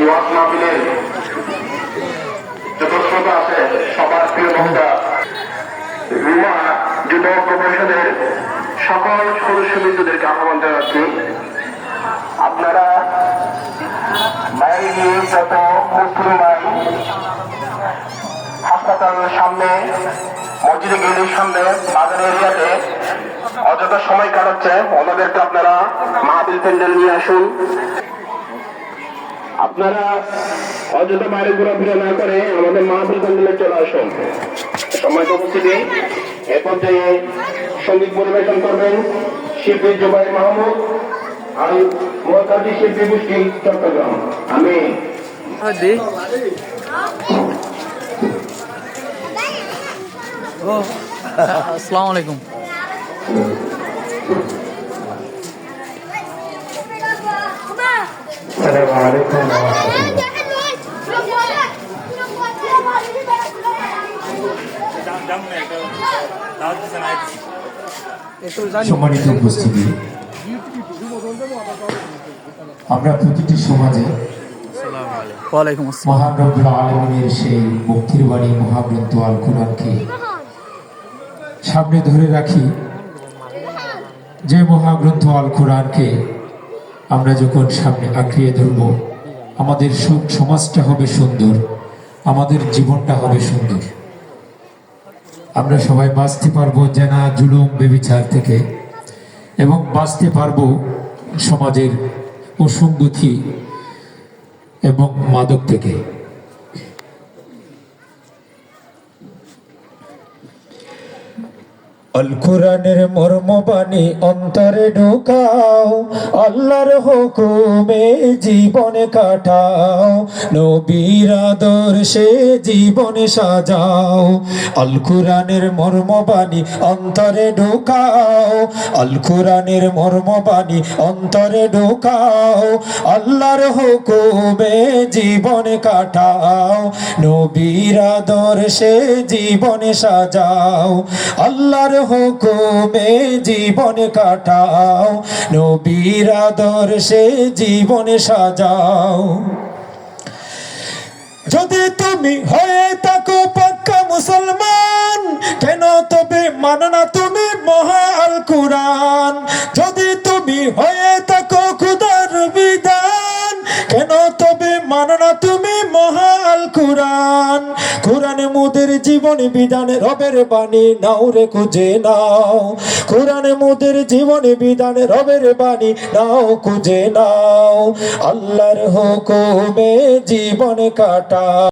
এই আছে, সবার প্রিয় বক্তা রুমা যুব পরিষদের সকল সদস্যবৃন্দদেরকে আহ্বান জানাচ্ছি। আপনারা বাইরে গিয়ে যত মুসলিম ভাই হাসপাতালের সামনে, মসজিদে গেটের সামনে, বাজার এরিয়াতে অযথা সময় কাটাচ্ছে ওনাদেরকে আপনারা মাহবিল প্যান্ডেল নিয়ে আসুন। আপনারা অযথা বাইরে ঘোরাফেরা না করে আমাদের মাহবিল প্যান্ডেলে চলে আসুন। সময় উপস্থিতি এ পর্যায়ে সংগীত পরিবেশন করবেন শিল্পী জুবাই মাহমুদ আর মহাকাশী শিল্পী গোষ্ঠী চট্টগ্রাম। আমি দি ও আসসালামু সম্মানিত উপস্থিতি। আমরা প্রতিটি সমাজে মহান আলমের সেই মুক্তির বাড়ি মহাগ্রন্থ আল কোরআনকে সামনে ধরে রাখি। যে মহাগ্রন্থ আল কোরআনকে আমরা যখন সামনে আঁকড়িয়ে ধরব, আমাদের সমাজটা হবে সুন্দর, আমাদের জীবনটা হবে সুন্দর। আমরা সবাই বাঁচতে পারব জেনা জুলুম বেবিচার থেকে এবং বাঁচতে পারব সমাজের অসঙ্গতি এবং মাদক থেকে। আল কোরআনের মর্মবাণী অন্তরে ঢুকাও, আল্লাহর হুকুমে জীবনে কাটাও, নবীর আদর্শে জীবনে সাজাও। আল কোরআনের মর্মবাণী অন্তরে ঢুকাও আল কোরআনের মর্মবাণী অন্তরে ঢুকাও, আল্লাহর হুকুমে জীবনে কাটাও, নবীর আদর্শে জীবনে সাজাও। আল্লাহর হুকুমে জীবন কাটাও, নবীর আদর্শে জীবনে সাজাও। যদি তুমি হয়ে থাকো পাক্কা মুসলমান, কেন তবে মানো না তুমি মহা আল কুরআন? যদি তুমি হয়ে থাকো খুদার বিধান, কেন তবে মানো না তুমি মহা আল কুরআন? কোরআনে মোদের জীবন বিধানে রবের বাণী, নাও রে খুঁজে নাও। কোরআনে মোদের জীবন বিধানে রবের বাণী, নাও খুঁজে নাও। আল্লাহর হুকুমে জীবন কাটা